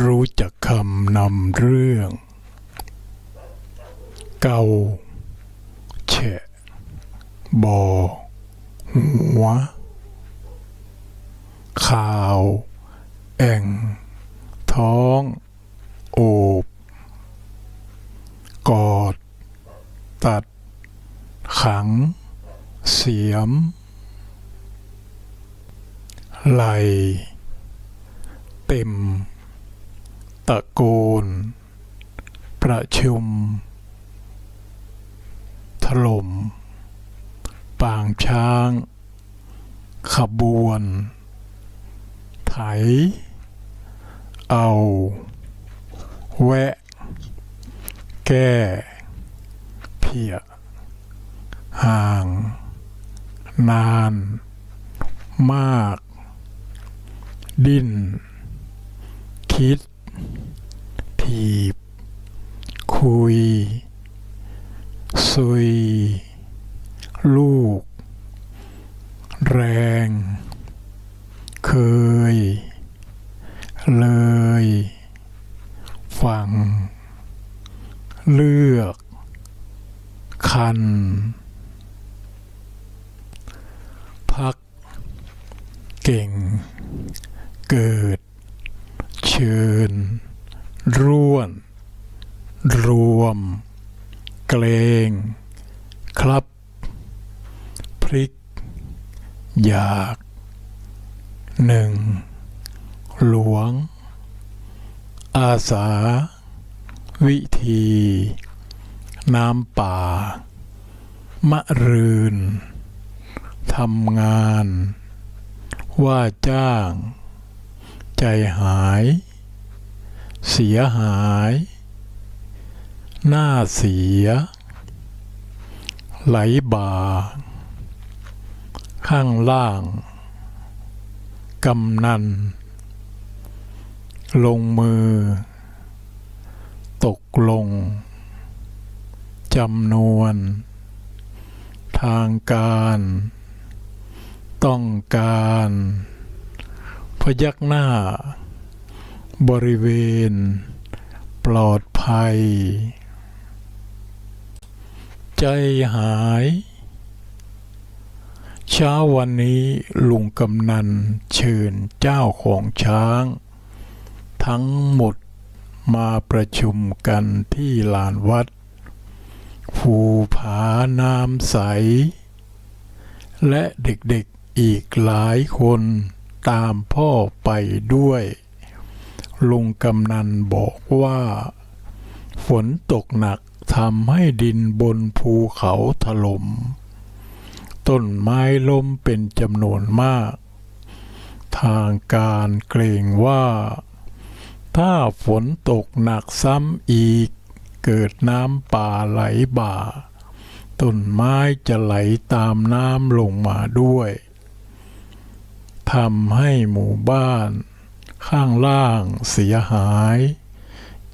รู้จักคำนำเรื่อง เกาแฉะบอหัว ข่าว แอ่ง ท้อง โอบ กอด ตัด ขัง เสียม ไหล เต็ม ตะโกน ประชุม ถล่ม ปางช้าง ขบวน ไถ เอา แวะ แก้ เพีย ห่าง นาน มาก ดิ้น คิด ถีบ คุย ซุย ลูก แรง เคย เลย ฟัง เลือก คัน พัก เก่ง เกิด เชิญ ร่วน รวม เกรง ครับ พริก อยากหนึ่ง หลวง อาสา วิธี น้ำป่า มะรืนทำงาน ว่าจ้าง ใจหาย เสียหาย หน้าเสีย ไหลบ่า ข้างล่าง กำนัน ลงมือ ตกลง จำนวน ทางการ ต้องการ พยักหน้า บริเวณ ปลอดภัย ใจหาย เช้าวันนี้ลุงกำนันเชิญเจ้าของช้าง ทั้งหมดมาประชุมกันที่ลานวัด ภูผาน้ำใส และเด็กๆอีกหลายคนตามพ่อไปด้วย ลุงกำนันบอกว่า ฝนตกหนักทำให้ดินบนภูเขาถลม่มต้นไม้ล้มเป็นจำนวนมาก ทางการเกรงว่า ถ้าฝนตกหนักซ้ำอีก เกิดน้ำป่าไหลบ่า ต้นไม้จะไหลตามน้ำลงมาด้วยทำให้หมู่บ้าน ข้างล่างเสียหาย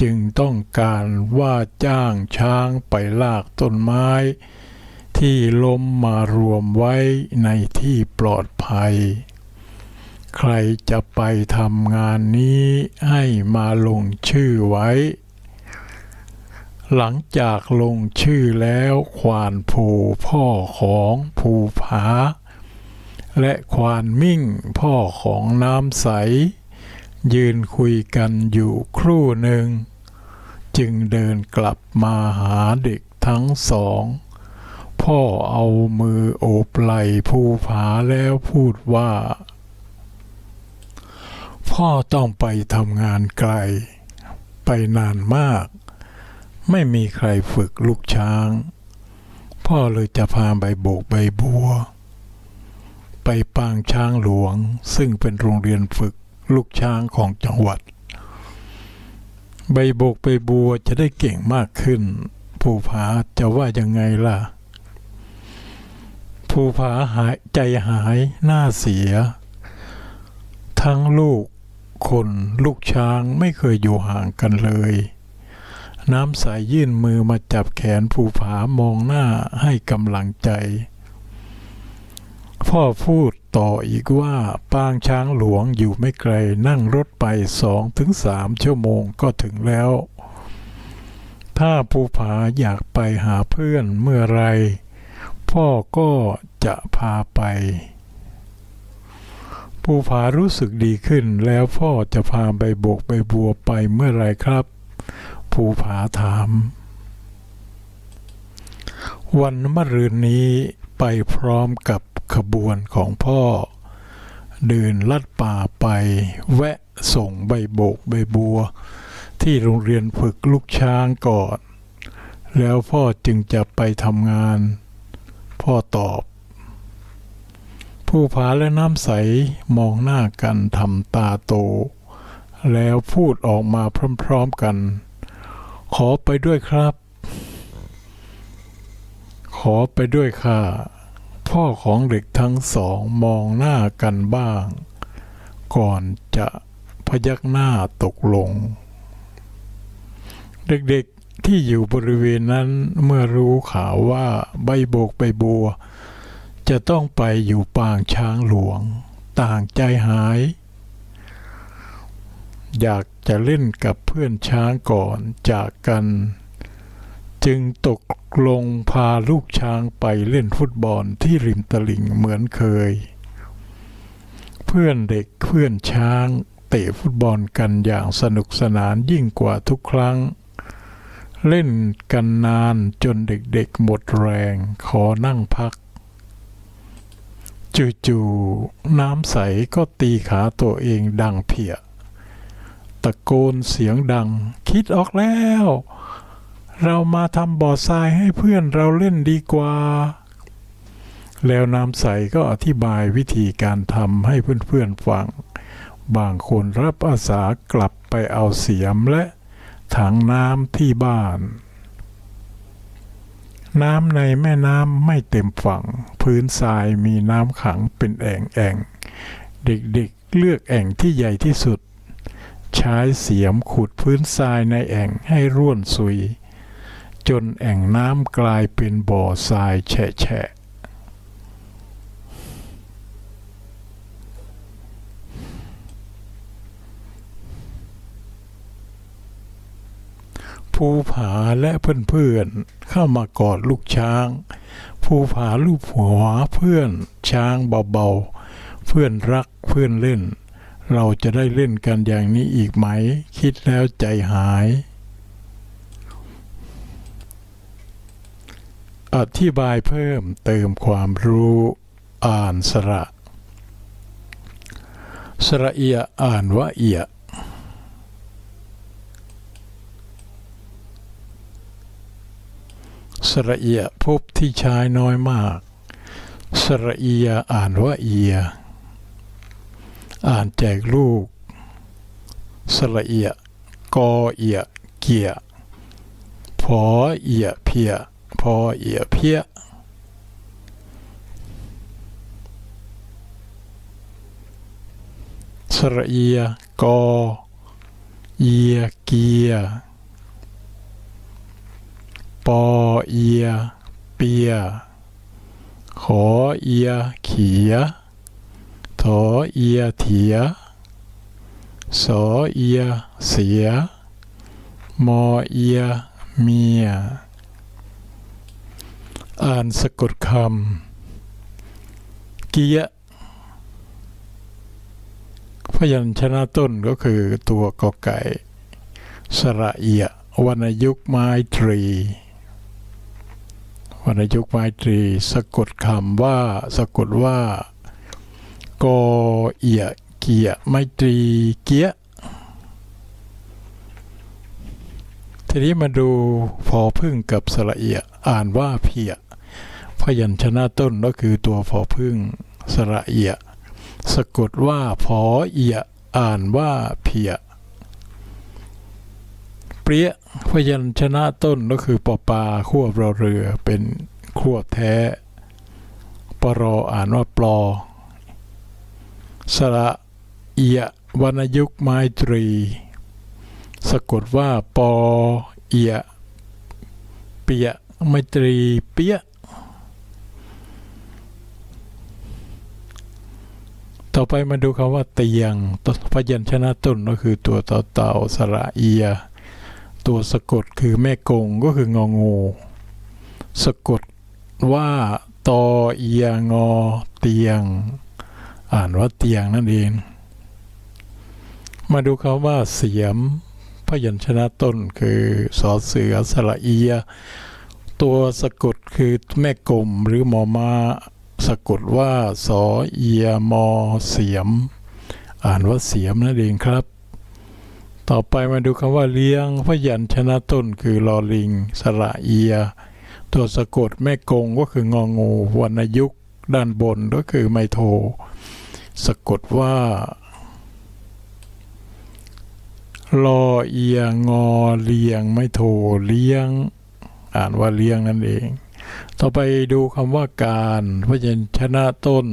จึงต้องการว่าจ้างช้างไปลากต้นไม้ ที่ล้มมารวมไว้ในที่ปลอดภัย ใครจะไปทำงานนี้ให้มาลงชื่อไว้ หลังจากลงชื่อแล้วควานภูพ่อของภูผาและควานมิ่งพ่อของน้ำใส ยืนคุยกันอยู่ครู่หนึ่ง จึงเดินกลับมาหาเด็กทั้งสอง พ่อเอามือโอบไหล่ภูผาแล้วพูดว่า พ่อต้องไปทำงานไกล ไปนานมาก ไม่มีใครฝึกลูกช้าง พ่อเลยจะพาใบโบกใบบัว ไปปางช้างหลวงซึ่งเป็นโรงเรียนฝึก ลูกช้างของจังหวัด ใบโบกใบบัวจะได้เก่งมากขึ้น ภูผาจะว่ายังไงล่ะ ภูผาหายใจหายหน้าเสีย ทั้งลูกคนลูกช้างไม่เคยอยู่ห่างกันเลย น้ำใสยื่นมือมาจับแขนภูผามองหน้าให้กำลังใจ พ่อพูด ต่ออีกว่าปางช้างหลวงอยู่ไม่ไกลนั่งรถไปสองถึงสามชั่วโมงก็ถึงแล้ว ถ้าภูผาอยากไปหาเพื่อนเมื่อไร พ่อก็จะพาไป ภูผารู้สึกดีขึ้นแล้วพ่อจะพาใบโบกใบบัวไปเมื่อไรครับ ภูผาถาม วันมะรืนนี้ไปพร้อมกับ ขบวนของพ่อ เดินลัดป่าไปแวะส่งใบโบกใบบัว ที่โรงเรียนฝึกลูกช้างก่อน แล้วพ่อจึงจะไปทำงาน พ่อตอบ ผู้ผาและน้ำใสมองหน้ากันทำตาโต แล้วพูดออกมาพร้อมๆกัน ขอไปด้วยครับ ขอไปด้วยค่ะ พ่อของเด็กทั้งสองมองหน้ากันบ้าง ก่อนจะพยักหน้าตกลง เด็กๆที่อยู่บริเวณนั้นเมื่อรู้ข่าวว่าใบโบกใบบัว จะต้องไปอยู่ปางช้างหลวง ต่างใจหาย อยากจะเล่นกับเพื่อนช้างก่อนจากกัน จึงตกลงพาลูกช้างไปเล่นฟุตบอลที่ริมตลิ่งเหมือนเคย เพื่อนเด็กเพื่อนช้างเตะฟุตบอลกันอย่างสนุกสนานยิ่งกว่าทุกครั้ง เล่นกันนานจนเด็กๆหมดแรงขอนั่งพักจู่ๆน้ำใสก็ตีขาตัวเองดังเพีย ตะโกนเสียงดัง คิดออกแล้ว เรามาทำบ่อทรายให้เพื่อนเราเล่นดีกว่า แล้วน้ำใสก็อธิบายวิธีการทำให้เพื่อนๆฟัง บางคนรับอาสากลับไปเอาเสียมและถังน้ำที่บ้าน น้ำในแม่น้ำไม่เต็มฝั่ง พื้นทรายมีน้ำขังเป็นแอ่งแอ่งเด็กๆเลือกแอ่งที่ใหญ่ที่สุด ใช้เสียมขุดพื้นทรายในแอ่งให้ร่วนซุย จนแอ่งน้ำกลายเป็นบ่อทรายแฉะๆภูผาและเพื่อนๆเข้ามากอดลูกช้าง ภูผาลูบหัวเพื่อนช้างเบาๆ เพื่อนรักเพื่อนเล่น เราจะได้เล่นกันอย่างนี้อีกไหม คิดแล้วใจหาย อธิบายเพิ่มเติมความรู้อ่านสระ สระเอียอ่านว่าเอียสระเอียพบที่ใช้น้อยมาก สระเอียอ่านว่าเอีย อ่านแจกลูก สระเอียกอเอียเกียพอเอียเพียพ อเอียเพียสระเอียกอเอียเกียปอเอียเปียขอเอียเขียถอเอียเถียสอเอียเสีย มอเอียเมีย อ่านสะกดคำเกียพยัญชนะต้นก็คือตัวกอไก่ สระเอีย วรรณยุกต์ไม้ตรี วรรณยุกต์ไม้ตรี สะกดคำว่า สะกดว่ากอเอียเกียไม้ตรีเกียทีนี้มาดูพอพึ่งกับสระเอีย อ่านว่าเพีย ยัญชนะต้นก็คือตัวพอพึ่งสระเอียสะกดว่าพอเอียอ่านว่าเพียเปรี้ยพยัญชนะต้นก็คือปอปลาขั้วรอเรือเป็นขั้วแท้ปรออ่านว่าปลอ สระเอียวรรณยุกต์ไมตรี สะกดว่าปอเอียเปียไมตรีเปีย ต่อไปมาดูคำว่าเตียงตพยัญชนะต้นก็คือตัวต่อเต่าสระเอีย ตัวสะกดคือแม่กงก็คืององูสะกดว่าตอเอียงอเตียง อ่านว่าเตียงนั่นเอง มาดูคำว่าเสียมพยัญชนะต้นคือสอเสือสระเอีย ตัวสะกดคือแม่กลมหรือมอมา สะกดว่าสอเอียมอเสียม อ่านว่าเสียมนั่นเองครับ ต่อไปมาดูคำว่าเลี้ยงพยัญชนะต้นคือลอลิง สระเอีย ตัวสะกดแม่กงก็คืององูวรรณยุกต์ด้านบนก็คือไมโท สะกดว่าลอเอียงอเลียงไมโทเลี้ยง อ่านว่าเลี้ยงนั่นเอง ต่อไปดูคำว่าการพยัญชนะต้น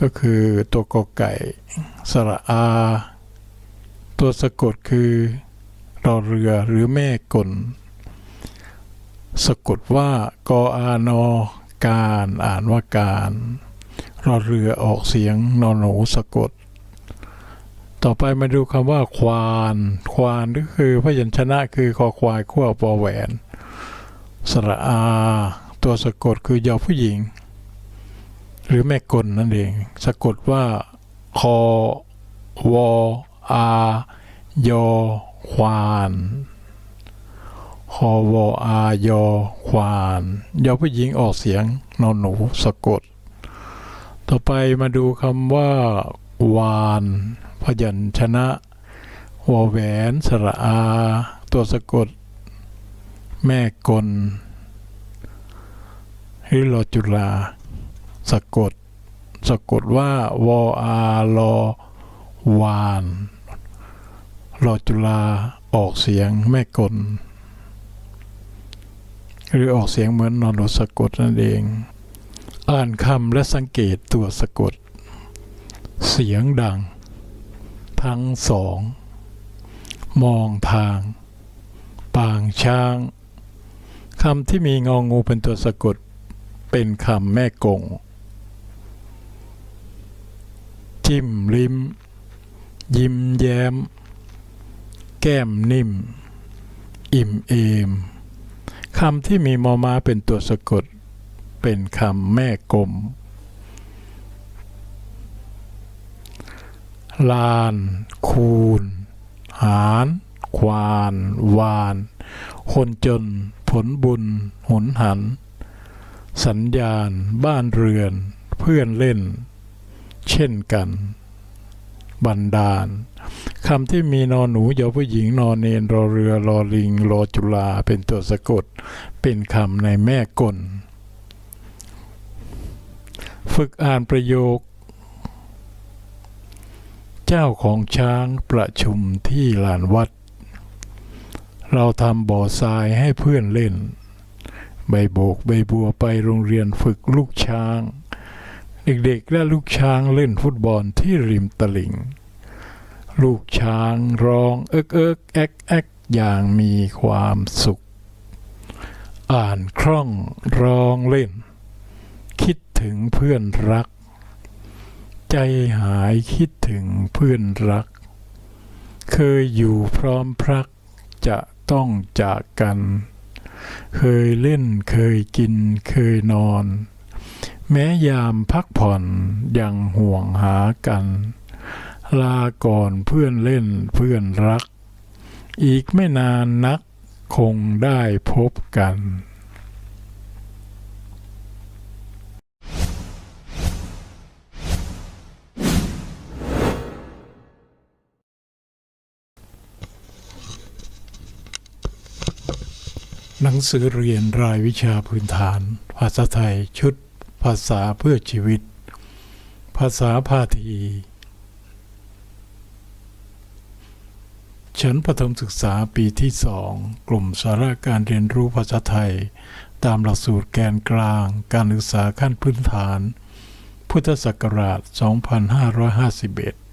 ก็คือตัวกอไก่ สระอา ตัวสะกดคือรอเรือหรือแม่กลสะกดว่ากออานอการอ่านว่าการรอเรือออกเสียงนอนหนูสะกด ต่อไปมาดูคำว่าควาน ควานก็คือพยัญชนะคือคอควายขั้วปอแหวน สระอา ตัวสะกดคือยอผู้หญิง หรือแม่กลนั่นเอง สะกดว่าคอวออายอควานคอวออายอควานยอผู้หญิงออกเสียงนอนหนูสะกด ต่อไปมาดูคำว่าวานพยัญชนะวอแหวนสระอา ตัวสะกด แม่กลหรือลจุลา สะกด สะกดว่าวออาลอวานลอจุลาออกเสียงแม่กล หรือออกเสียงเหมือนนอนหนูสะกดนั่นเอง อ่านคำและสังเกตตัวสะกด เสียงดัง ทั้งสอง มองทาง ปางช้าง คำที่มีงองูเป็นตัวสะกด เป็นคำแม่กง จิ้มลิ้ม ยิ้มแย้ม แก้มนิ่ม อิ่มเอมคำที่มีมอมาเป็นตัวสะกด เป็นคำแม่กลม ลาน คูนหาร ควาน วาน คนจน ลบุญหนหัน สัญญาณ บ้านเรือน เพื่อนเล่น เช่นกัน บันดาลคำที่มีนอนหนูยอผู้หญิงนอนเนนรอเรือรอลิงรอจุลาเป็นตัวสะกด เป็นคำในแม่กลฝึกอ่านประโยค เจ้าของช้างประชุมที่ลานวัด เราทำบ่อทรายให้เพื่อนเล่น ใบโบกใบบัวไปโรงเรียนฝึกลูกช้าง เด็กๆและลูกช้างเล่นฟุตบอลที่ริมตลิ่ง ลูกช้างร้องเอิกเอิกแอกแอกอย่างมีความสุข อ่านคล่องร้องเล่น คิดถึงเพื่อนรัก ใจหายคิดถึงเพื่อนรัก เคยอยู่พร้อมพรักจะ ต้องจากกัน เคยเล่นเคยกินเคยนอน แม้ยามพักผ่อนยังห่วงหากัน ลาก่อนเพื่อนเล่นเพื่อนรัก อีกไม่นานนักคงได้พบกัน หนังสือเรียนรายวิชาพื้นฐาน ภาษาไทยชุด ภาษาเพื่อชีวิต ภาษาพาที ชั้นประถมศึกษาปีที่สอง กลุ่มสาระการเรียนรู้ภาษาไทย ตามหลักสูตรแกนกลาง การศึกษาขั้นพื้นฐาน พุทธศักราช 2551